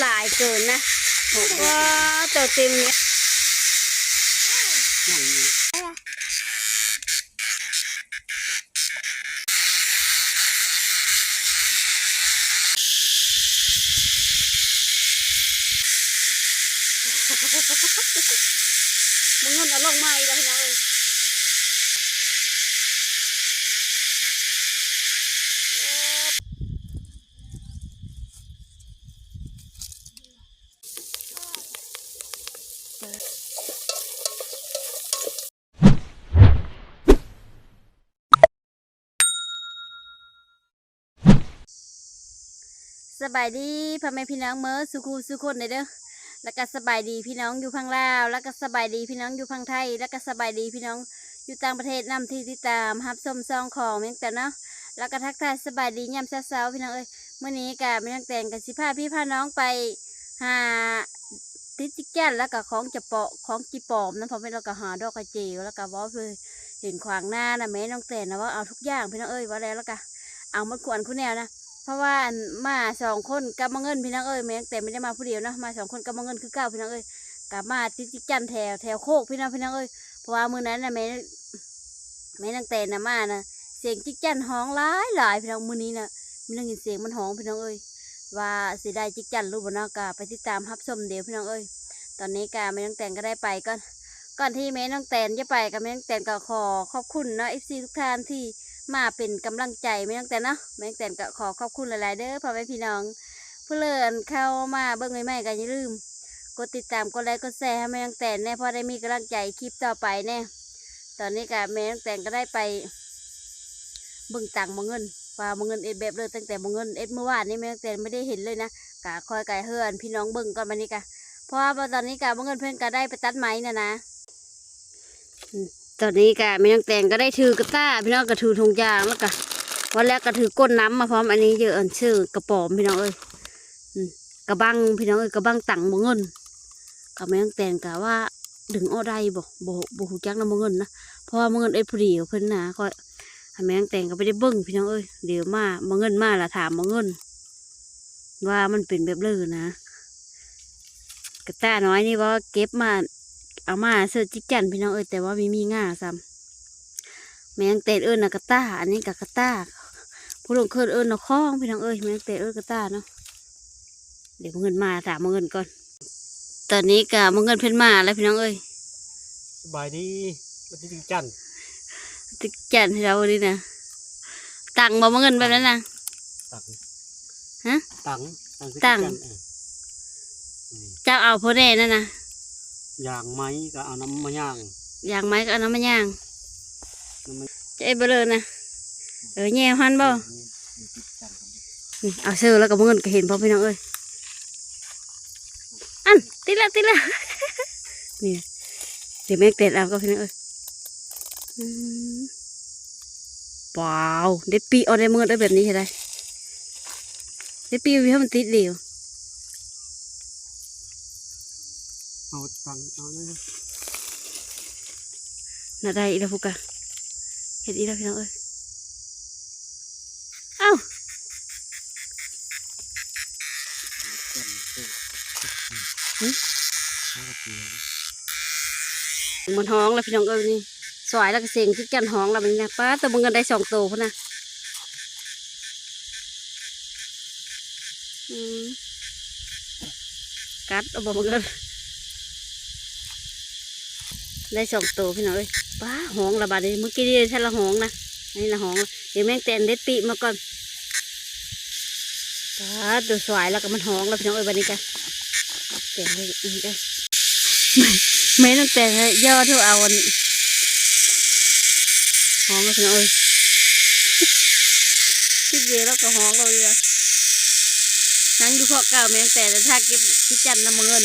หลายเกินนะว้าตัวเต็มเนี่ย นั่นนี่ มึงเงินเอาลงมาอีกแล้วพี่น้องเอ้ย สบายดีพ่อแม่พี่น้องเมื่อสุขูสุขคนเด้อแล้วก็สบายดีพี่น้องอยู่พังลาว แล้วก็สบายดีพี่น้องอยู่พังไทย แล้วก็สบายดีพี่น้องอยู่ต่างประเทศนำที่ติดตามฮับชมซองของเมียงแต่เนาะแล้วก็ทักทายสบายดียามเช้าๆพี่น้องเอ้ยเมื่อนี้กับเมียงแต่งกับสิพาพี่พาน้องไปหาติดจิกแก่นแล้วก็ของจะเปาะของจีปอมนะเพอเป็นเราก็หาดอกกระเจียวแล้วก็บอสเลยเห็นขวางหน้านะแม่น้องแต่งนะว่าเอาทุกอย่างพี่น้องเอ้ยว่าแล้วแล้วก็เอามาขวนคุณแนวนะ เพราะว่าอันมาสองคนกับมาเงินพี่น้องเอ้ยแม่งแต่ไม่ได้มาผู้เดียวนะมาสองคนกับมาเงินคือเก้าพี่น้องเอ้ยกับมาติดจิกจันแถวแถวโคกพี่น้องพี่น้องเอ้ยเพราะว่ามือนั้นนะแม่แม่นางแต่นะมานะเสียงจิกจันห้องหลายหลายพี่น้องมือนี้นะมีนังยินเสียงมันห้องพี่น้องเอ้ยว่าเสิได้จิกจันรู้บ่เนากะไปติดตามฮับชมเดี๋ยวพี่น้องเอ้ยตอนนี้กะแม่นางแต่ก็ได้ไปก่อนก่อนที่แม่นางแต่จะไปกับแม่นางแต่ก็ขอขอบคุณเนาะเอฟซีทุกท่านที่ มาเป็นกำลังใจไม่ตั้งแต่เนาะไม่ตั้งแต่ก็ขอขอบคุณหลาย ๆ เด้อพ่อแม่พี่น้องเพื่อเลินเข้ามาเบิ่งใหม่ๆกันอย่าลืมกดติดตามกดไลค์กดแชร์ให้แม่ตั้งแต่แน่พอได้มีกำลังใจคลิปต่อไปแน่ตอนนี้กับแม่ตั้งแต่ก็ได้ไปเบิ่งตังมงเงินว่ามงเงินเอ็ดแบบเลยตั้งแต่มงเงินเอ็ดเมื่อวานนี้แม่ตั้งแต่ไม่ได้เห็นเลยนะกะคอยไก่เฮือนพี่น้องเบิ่งก่อนมานี้กะเพราะว่าตอนนี้กะมงเงินเพื่อนก็ได้ไปตัดไม้นะนะ ตอนนี้กะแม่น้องแต่งก็ได้ถือกระต้าพี่น้องก็ถือถุงยางแล้วก็วันแรกก็ถือก้นน้ำมาพร้อมอันนี้เยอะอันชื่อกระป๋อมพี่น้องเอ้ยกระบังพี่น้องเอ้ยกระบังตังมงเงินกับแม่น้องแต่งกะว่าดึงเอได้บ่บ่บ่หูจักน้ำมงเงินนะเพราะว่ามงเงินเอ็ดพอดีกับเพิ่นนะก็แม่น้องแต่งก็ไปได้เบิ้งพี่น้องเอ้ยเดี๋ยวมามงเงินมาละถามมงเงิน ว่ามันเป็นแบบเลยนะกระต้าน้อยนี่ว่าเก็บมา เอามาเสื้อจิกจันพี่น้องเอ้ยแต่ว่ามีมีง่าซ้ำแมงเตดเอิญนะกระต้าอันนี้กับกระต้าผู้ลงเคยเอิญนะคล้องพี่น้องเอ้ยแมงเตดเอิญกระต้าเนาะเดี๋ยวเอาเงินมาถามเอาเงินก่อน ตอนนี้กะเอาเงินเพิ่นมาแล้วพี่น้องเอ้ยสบายดีวันที่จริงจันทร์จิกจันให้เราดินะตังบ่เอาเงินแบบนั้นนะตังฮะตังตังตังเออนี่เจ้าเอาพอแน่นั่นนะ ยางไม้ก็เอาน้ำมาย่างอย่างไม้ก็เอาน้ำมันย่างน้ำมันจะไอ้เบลอนะเออแย่หันบ่นี่ติดจันทร์นี่เอาเสื้อแล้วก็เอาเงินก็เห็นพอพี่น้องเอ้ยอันติดละติดละนี่เดี๋ยวแม่เตะเอาก็พี่น้องเอ้ยอืมว้าวได้ปีเอาได้เงินได้แบบนี้ใช่ไหมได้ปีวิให้มันติดเดียว เอาตังเอาเลยน่าได้อีแล้วพุกะเห็ดอีแล้วพี่น้องเอ้ยเอ้าจันทร์เออหึเอากระเทียมมันห้องแล้วพี่น้องเอ้ยนี่สวยแล้วก็เสียงที่กันห้องแล้วมันนี่นะป้าแต่มึงกันได้สองตัวพุ่นนะอืมกัดเอาบอกมึงกัน ได้สองตัวพี่น้อยป้าหองระบาดเลยเมื่อกี้นี่ใช่ละหองนะอันนี้ละหองเดี๋ยวแม่งเตนเด็ดปีมาก่อนป้าตัวสวยแล้วก็มันหองแล้วพี่น้อยวันนี้กันแตนเลยอืมไแม่ต้องแตนย่อที่เอาหองแล้วพี่น้อยคิดเยอะแล้วก็หองเราเลยนั้นอยู่พวกเก่าแม่แต่แต่ถ้าเก็บพิจันน้ำเงิน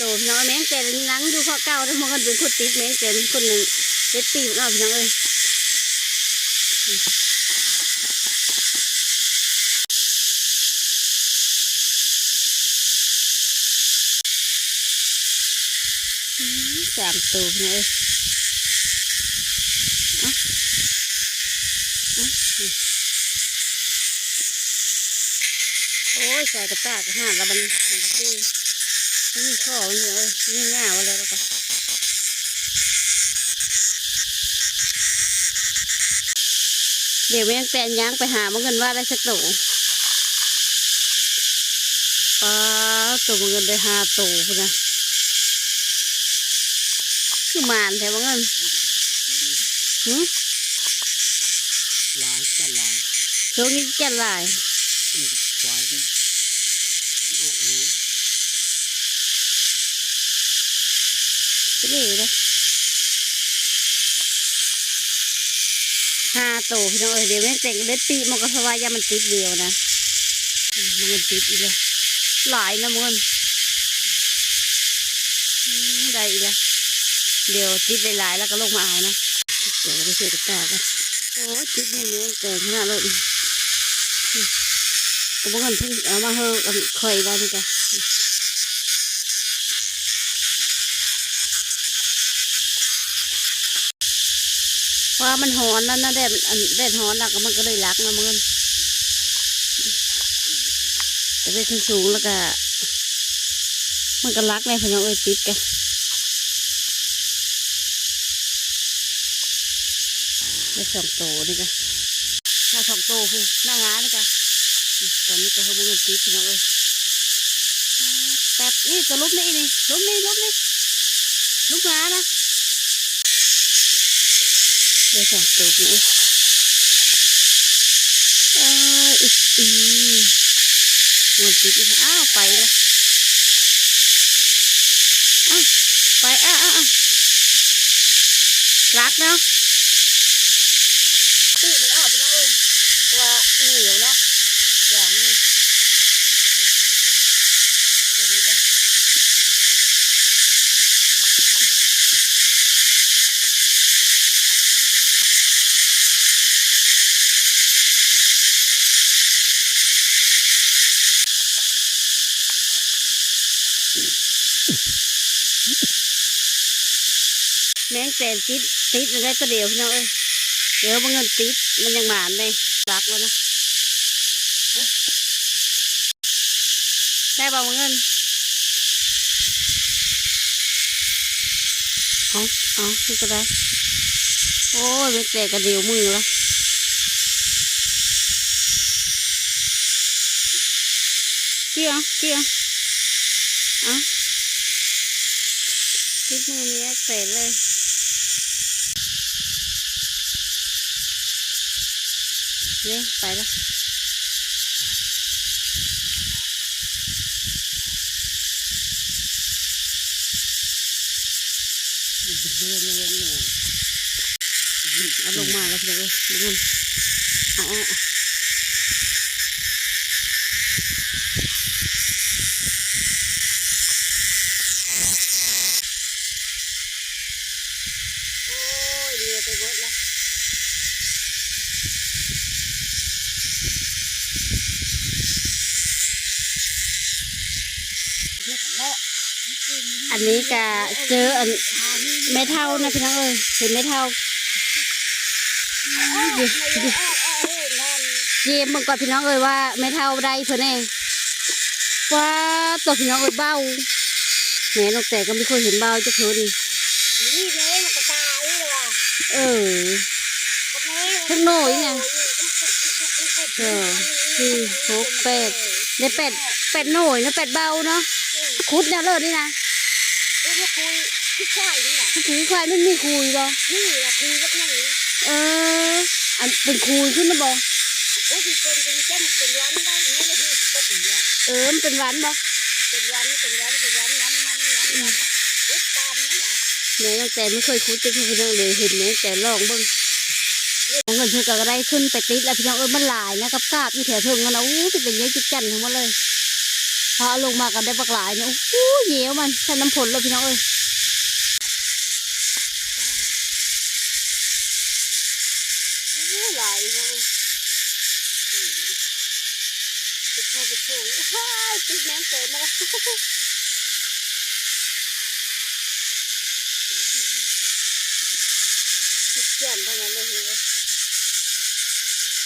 น้องแมงแก่นนังอยู่ข้อเก้าแล้วมันก็เป็นคนติดแมงแก่นคนหนึ่งเด็ดปีนาะพี่น้องเอ้ยสามตัวพี่น้องเอ้ยโอ้ยใส่กระตากห่าแล้วมันของที่ นี่ข้อมันอยู่เอ้ยนี่ง่าวอะไรแล้วก็เดี๋ยวแม่งแปลนย่างไปหามันเงินว่าได้สักตัวป้าตัวมันเงินได้ห้าตัวพุ่นนะคือหมานแถวมันเงินหืมหลายจัดหลายช่วงนี้แก่หลาย อืมควายนี่โอ้โห ไปเลยเลย ห้าตัวพี่น้องเอ้ยเดี๋ยวแม่งแต่งเด็ดปีมันก็สบายยามันติดเดียวนะมันเงินติดอีกเลยหลายนะมันเงินอืมได้อีกแล้วเดี๋ยวติดหลายๆแล้วก็ลงมาเอานะเดี๋ยวไปเสียกระตากันโอ้ติดนี่แม่งแต่งขนาดเลยอืมก็บอกกันเพิ่งเอามาเฮอกันคอยไว้นี่จ้ะเพราะว่า มันหอนแล้วนะแดดแดดหอนแล้วก็มันก็เลยรักนะมันแต่ไปขึ้นสูงแล้วก็มันก็รักเลยพี่น้องเอ้ยติดกันได้สองโตนี่กันหน้าสองโตคือหน้างานี่กันตอนนี้ก็เขาบุ้งกันติดพี่น้องเอ้ยแป๊บนี่ตัวลุกนี่นี่ลุกนี่ลุกนี่ลุกงานะ ได้สองตัวนะเอออีกอีมันติดอีกแล้วอ้าวไปแล้วอ้าวไปอ้าวอ้าวรักเนาะตีมันออกพี่น้องเอ้ยตัวเหนียวเนาะอย่างนี้เดี๋ยวนี้จ้ะ แมงแสนติดติดได้ตัวเดียวพี่น้องเอ้ยเดี๋ยวมันเงินติดมันยังหมานเลยรักแล้วนะได้บ่มันเงินเอาเอาคือก็ได้ โอ้ยมันแตกกระเดียวมือละเกี่ยวเกี่ยวเอาติดมือเนี้ยเสร็จเลย นี่ไปแล้วมันเป็นเรื่องเรื่องอยู่เอาลงมาแล้วพี่น้องเอ้ยมันเอาเอาเอาโอ้ยเรือไปหมดละ เรื่องของเลาะ อันนี้ก็เจออันแม่เท่านะพี่น้องเอ้ยเห็นแม่เท่าเยี่ยมเบิ่งก่อนพี่น้องเอ้ยว่าแม่เท่าได้เพิ่อนเองว่าตัวพี่น้องเอ้ยเบ้าแม่นกแต่ก็ไม่เคยเห็นเบ้าจะเพิ่นนี่เลยมันกระตาเลยว่ะเออทั้งโหน่ยเนี่ยเออสี่หกแปดได้แปดแปดหน่วยนะแปดเบาเนาะคุดเนี่ยเลิศนี่นะ นี่มาคุยที่ใช่เนี่ยคุยควายมันมีคุยบ่นี่แหละคุยสักหน่อยเออ อันเป็นคุยขึ้นนะบ่โอ้ยเป็นเป็นแจ้งเป็นวันได้เนี่ยเลยคือปกติอะเออมันเป็นหวานบ่เป็นวันเป็นวันเป็นวันน้ำมันน้ำมันคุดตามนั่นแหละแม่ตั้งแต่ไม่เคยคุดจะพี่น้องเลยเห็นแม่แต่ลองเบิ่งของเงินเพื่อก็ได้ขึ้นไปติดแล้วพี่น้องเออมันหลายนะกับกาบอยู่แถวเทิงมันนะอู้ที่เป็นเยอะจิตจันทั้งหมดเลย พอเอาลงมากันได้ปักหลายเนี่ยโอ้โหเหยวมันใช้น้ำผลเลยพี่น้องเอ้ยโอ้หลายพี่น้องเอ้ยติดโผล่ติดโผล่ว้ายติดแมงเกิดมาแล้วติดเจียนเท่านั้นเลยพี่น้อง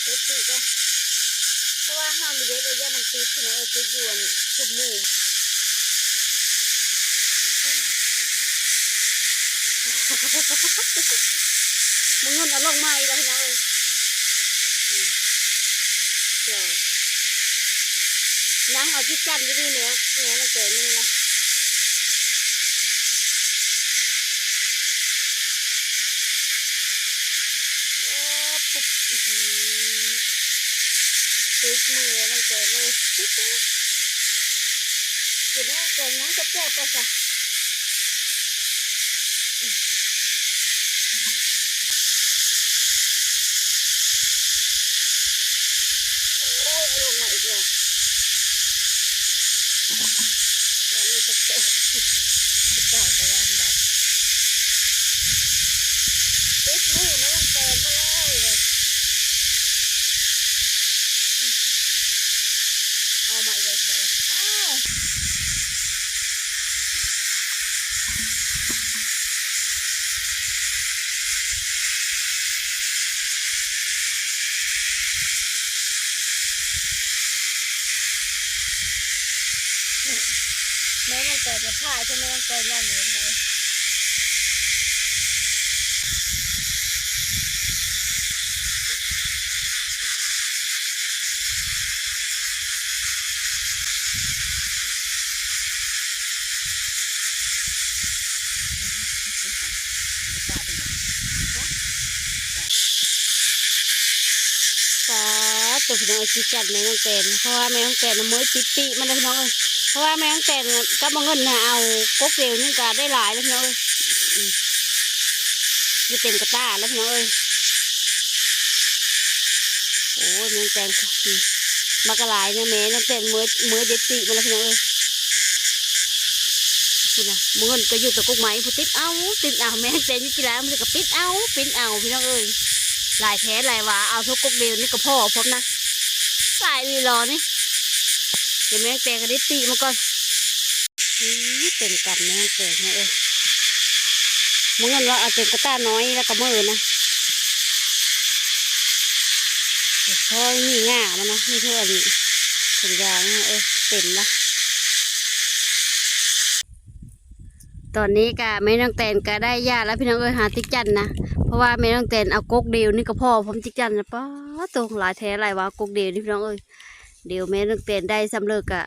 เลยติดก็เพ ราะว่าห้ามมีเด็ดเลยย่ามันติดพี่น้องเอ้ยติดอยู่อันชุบหมู่มึงเงินเอาลงมาอีกแล้วพี่น้องเอ้ยอืมเจ้านั่งเอาจิตจันอยู่นี่แนวแนวมันเกิดนี่นะโอ้ปุ๊บอื้อหือ ติดมือมันเกิดเลยกินแล้วเกิดงั้นก็แก้ก็จะโอ้ยเอาลงมาอีกแล้วอันนี้จะเจอจะเจ้าจะวานแบบติดมือมาตั้งแต่มาเลยแบบอืมเอามาอีกเลยเถอะอ้าวแม่าพ่ายใช่ไหมมันเกิดย่างอยู่ทำไมฟ้าตัวพี่น้องไอ้จีจัดแม่น้องแตนเพราะว่าแม่น้องแตนน่ะมื้อปิปิมันเลยพี่น้องเอ้ย ราะว่าแม่งแตนน่ะก็มาเงินน่ะเอากกเดียวนี่ก็ได้หลายแล้วพี่น้องเอ้ยอืมนี่เต็มกระตาแล้วพี่น้องเอ้ยโอ้ยแม่งแตนค่ะอืมากระลายเนี่ยแม่น้องแตนมื้อมื้อเด็ดปีมาแล้วพี่น้องเอ้ยคุณน่ะเงินก็อยู่แตะกุกไม้ผู้ติดเอาติดเอาแม่งแตนอยู่ที่ร้านมันก็ปิดเอาปิดเอาพี่น้องเอ้ยหลายแท้หลายหวาเอาทุกกกเดียวนี่ก็พ่อผมนะหลายลีรอนี่ เดี๋ยวแม่งแตงกันได้ปีมาก่อนอื้อเต็มกำแม่งแตงนะเอ้ยมึงเงินว่าเอาเต็มกระต้าน้อยแล้วก็มือนะเดี๋ยวพ่อมีง่ามันนะไม่เท่าอันนี้ถุงยางเอ้ยเต็มละตอนนี้กะแม่น้องแตนก็ได้ญาติแล้วพี่น้องเอ้ยหาติ๊กจันนะเพราะว่าแม่น้องแตนเอากกเดียวนี่ก็พ่อผมจิกจันนะป้าตัวหลายแท้หลายว่ากกเดียวนี่พี่น้องเอ้ย เดี๋ยวแม่น้องแตนได้สำเร็จกะ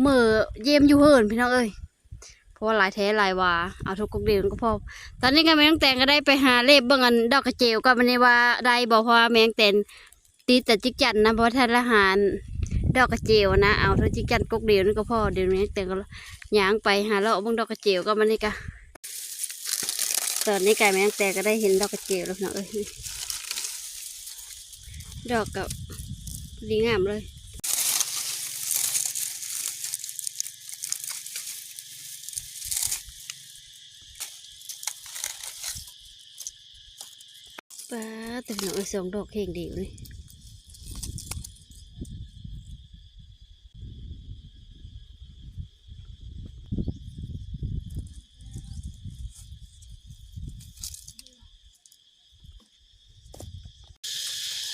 เมื่อเยี่ยมอยู่เฮิรนพี่น้องเอ้ยเพราะว่าหลายแท้หลายวาเอาทุกกกเดียวก็พอตอนนี้ก็แม่น้องแตนก็ได้ไปหาเล็บเบิ่งอันดอกกระเจียวก็มันนี้ว่าได้บอกว่าแม่น้องแตนตีแต่จิกจันนะเพราะว่าทานอาหารดอกกระเจียวนะเอาทุกจิกจันกกเดียวนี่ก็พอเดี๋ยวแม่น้องแตนก็ย่างไปหาเลาะเบิ่งดอกกระเจียวก็มันนี่กะตอนนี้ไก่แมงแต่ก็ได้เห็นดอกกระเจียวแล้วเนาะเอ้ยดอกกับ ดีงามเลยป้าแต่เนาะเอ้ยสองดอกเข่งเดียวนี่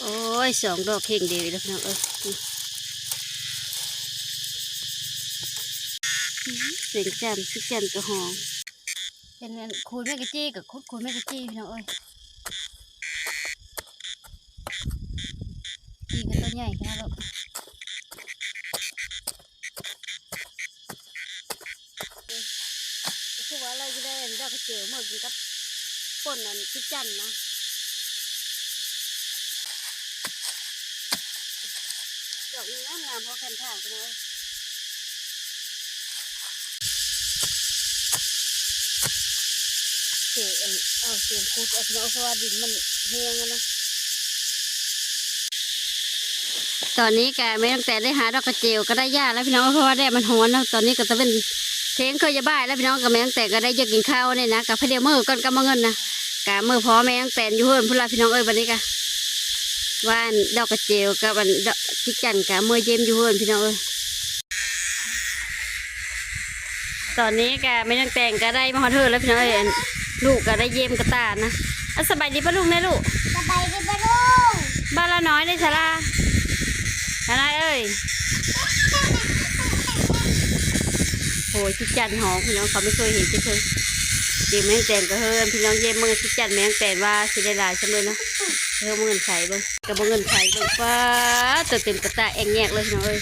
โอ้ย สองดอกเข่งเดียวแล้วเนาะเอ้ยนี่อื้อหือเสียงจันทร์สิจันทร์กระหองเป็นเงินคุยแม่กะจี้กับคุดคุยแม่กะจี้พี่น้องเอ้ยจี้กันตัวใหญ่ขนาดนั้นก็คือว่าเราจะได้ดอกกระเจียวมากินกับป่นอันสิจันทร์นะ ดอกนี้ งามงามแทางไปเลยเสียเอเอาเสียงคูดเอาเพราะว่าดินมันแห้งนะตอนนี้แกไม่ต้องแต่ได้หาดอกกระเจียวก็ได้ยากแล้วพี่น้องเพราะว่าแดดมันร้อนแล้วตอนนี้ก็จะเป็นเทงเคยจะบ่ายแล้วพี่น้องกับแม่ตั้งแต่ก็ได้จะกินข้าวเนี่ยนะกับพเดียวมือก่อนก็มาเงินนะกะมือพอแม่ตั้งแต่อยู่เฮือนพุ่นละพี่น้องเอ้ยวันนี้กะ ว่านดอกกระเจียวกับอันดอกจิกจันกะมือเย็มอยู่เฮือนพี่น้องเอ้ยตอนนี้กะไม่ต้องแต่งก็ได้มาฮอดเฮือนแล้วพี่น้องเอ้ยอันลูกก็ได้เย็มกระตานะอะสบายดีปะลูกนะลูกสบายดีปะลุงบ้านละน้อยได้ชะลาชะลาเอ้ยโหชิจันหอมพี่น้องเขาไม่เคยเห็นจะเคยเดี๋ยวแมงแตนก็เฮินพี่น้องเยี่ยมเมื่อชิจันแมงแตนว่าสิได้หลายจำเลยเนาะ เฮิมเงินไข่เบ้างกับเงินไข่เบ้างฟ้าตัวเต็มกระตาแองแยกเลยน้องเอ้ย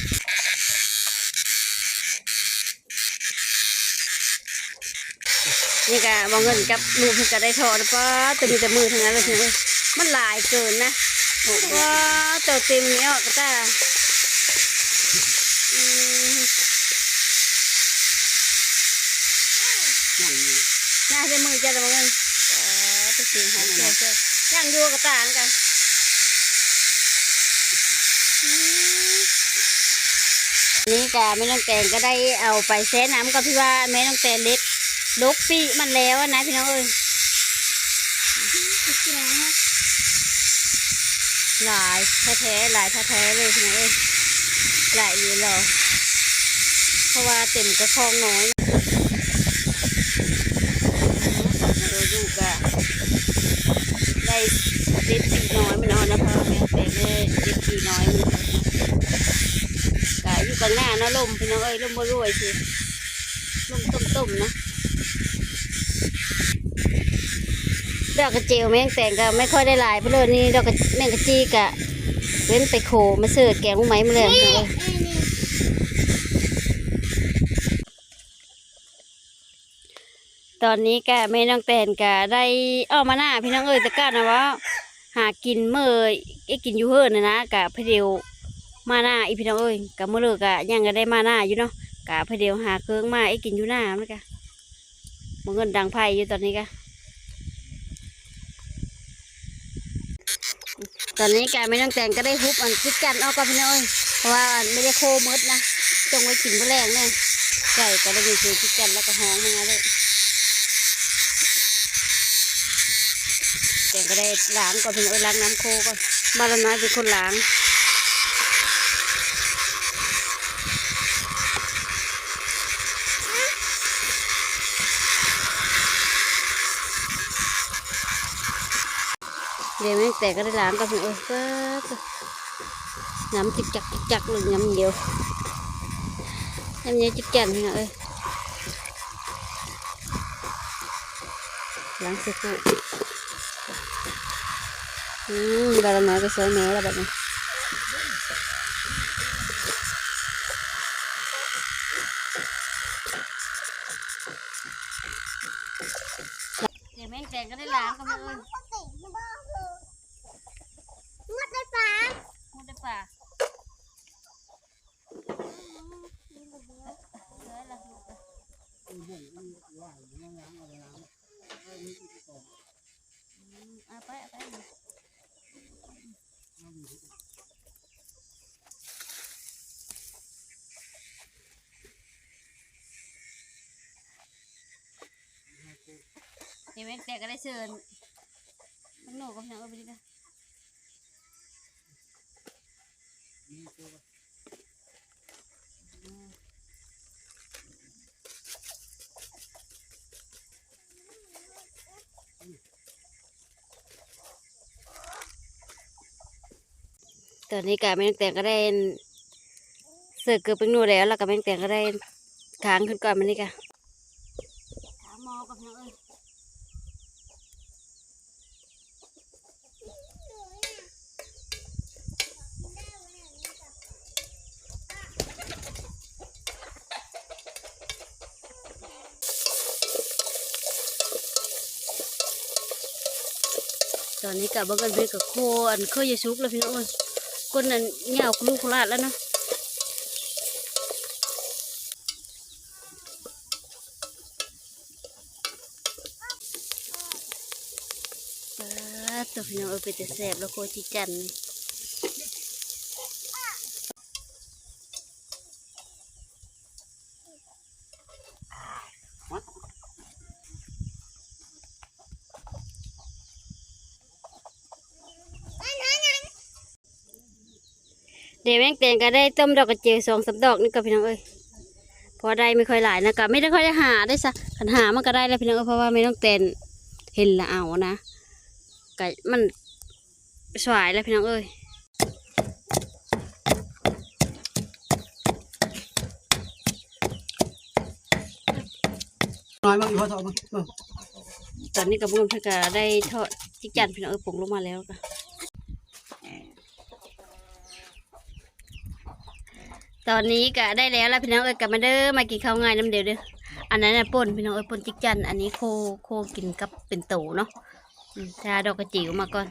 นี่กะบางเงินกับลูกเพิ่นก็ได้ทอดป้าตัวมีแต่มือทั้งนั้นเลยน้อยมันหลายเกินนะว้าตัวเต็มนี้ออกก็ตาอืมน่าจะมือจะละมั้งเออตัวเต็มหอมเชียวเชี ย่างอยู่กับตาเหมือนกันนี่กะไม่ต้องแตงก็ได้เอาไปแช่น้ำกับพี่ว่าแม่ต้องแตงเล็กลกปีมันแล้วนะพี่น้องเอ้ยหลายแท้ๆหลายแท้ๆเลยพี่น้องเอ้ยหลายอยู่หรอเพราะว่าเต็มกระคองน้อยเราดูกะ ได้เด็ดปีน้อยไม่นอนนะพ่อแม่แต่ได้เด็ดปีน้อยมันกะอยู่กลางหน้านาะลมพี่น้องเอ้ยลมบ่รวยสิลมต้มๆนะดอกกระเจียวแมงแต่งก็ไม่ค่อยได้หลายเพราะเลยนี่ดอกกระแมงกระจีกะเว้นไปโคมาเสิร์ฟแกงลูกไม้มาเลยพี่น้องเอ้ย ตอนนี้กะแม่น้องแตนกะได้ออกมาหน้าพี่น้องเอ้ยตะก้านะว่าหากินเมื่อไอ้กินอยู่เฮิรนนะนะกะพเดียวมาหน้าอีพี่น้องเอ้ยกะเมื่อเลิกกะยังก็ได้มาหน้าอยู่เนาะกะพเดียวหาเครื่องมาไอ้กินอยู่หน้ามันกะมันเงินดังไพ่อยู่ตอนนี้กะตอนนี้กะแม่น้องแตนก็ได้ฮุบอันคิดกันเออกก็พี่น้องเอ้ยเพราะว่าอันไม่ได้โคมืดนะจงไว้กินเมื่อแรงเนี่ยไก่ก็ได้ยินเสียงคิดกันแล้วก็ห้องมาเลย กงก็ได้ล้างก่อนเพิ่นเอาล้างน้ำโคก่อนบ้านละน้อยเป็นคนล้างเดี๋ยวแม่งแต่ก็ได้ล้างก่อนเพิ่นเออเปิดน้ำจิกจักจิกจักเลยน้ำเดียวน้ำเดียวจิกจันพี่น้องเอ้ยล้างเสร็จแล้ว อืมบาละน้อยก็สวยแม่แล้วแบบนี้เดี๋ยวแม่งแตงก็ได้ล้างก็เอาไม่มัเอ้นยก็ติดมาบ้างเลยงดได้ปะพูดได้ป่ะสวยละลูกอะอืมเอาไปเอาไปเดี๋ยว แม่งแตงก็ได้เชิญทั้งหนูกับน้องเอาไปดิค่ะตอนนี้กะแมงแต่งก็ได้เสิร์ฟเกือบเป็นหนูแล้วแล้วก็แมงแต่งก็ได้ค้างขึ้นก่อนมันนี่กะถามหมอกับน้องเอ้ย ตอนนี้กับบังกันเบกับโคอันเคยจะซุกแล้วพี่น้องเอ้ยคนนั้นเหงาลูกโคราชแล้วเนาะปาดตัวพี่น้องเอ้ยไปแต่แสบแล้วโคจิจันนี่ เดี๋ยวแมงแตงก็ได้ต้มดอกกระเจียวสองสามดอกนี่ก็พี่น้องเอ้ยพอได้ไม่ค่อยหลายนะก็ไม่ได้ค่อยได้หาได้สักขันหามันก็ได้แล้วพี่น้องเอ้ยเพราะว่าไม่ต้องแตนเห็นละเอานะก็มันสวายแล้วพี่น้องเอ้ยน้อยมากอยู่พอทอมั้งเออตอนนี้กับบุญเพื่อก็ได้ทอดจิกจันพี่น้องเอ้ยปรุงลงมาแล้วก็ ตอนนี้ก็ได้แล้วแล้วพี่น้องเอ้ยกลับมาเด้อมากินข้าวง่ายน้ำเดียวเด้ออันนั้นน่ะป่นพี่น้องเอ้ยป่นจิกจันอันนี้โคโคกินกับเป็นโตเนาะอืมถ้าดอกกระจิ๋วมาก่อน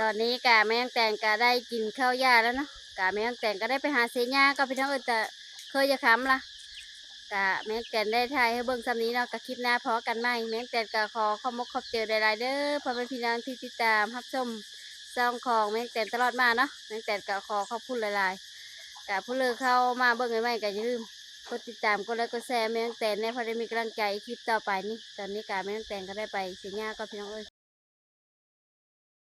ตอนนี้กาแม่งแตงก็ได้กินข้าวหญ้าแล้วเนาะกาแม่งแตงก็ได้ไปหาเสียหญ้าก็พี่น้องเอ้ยแต่เคยจะค้ำละกะแม่งแตนได้ทายให้เบิ่งซ้ำนี้เนาะก็คลิปหน้าพอกันใหม่แม่งแตนก็ขอขอบมกขอบเจอหลายๆเด้อพ่อแม่พี่น้องที่ติดตามรับชมซองของแม่งแตนตลอดมาเนาะแม่งแตนก็ขอขอบคุณหลายๆกะผู้เลือเข้ามาเบิ่งใหม่ๆก็อย่าลืมกดติดตามกดไลค์กดแชร์แม่งแตนเนี่ยพอได้มีกำลังใจคลิปต่อไปนี่ตอนนี้กาแม่งแตนก็ได้ไปเสียหญ้าก็พี่น้องเอ้ย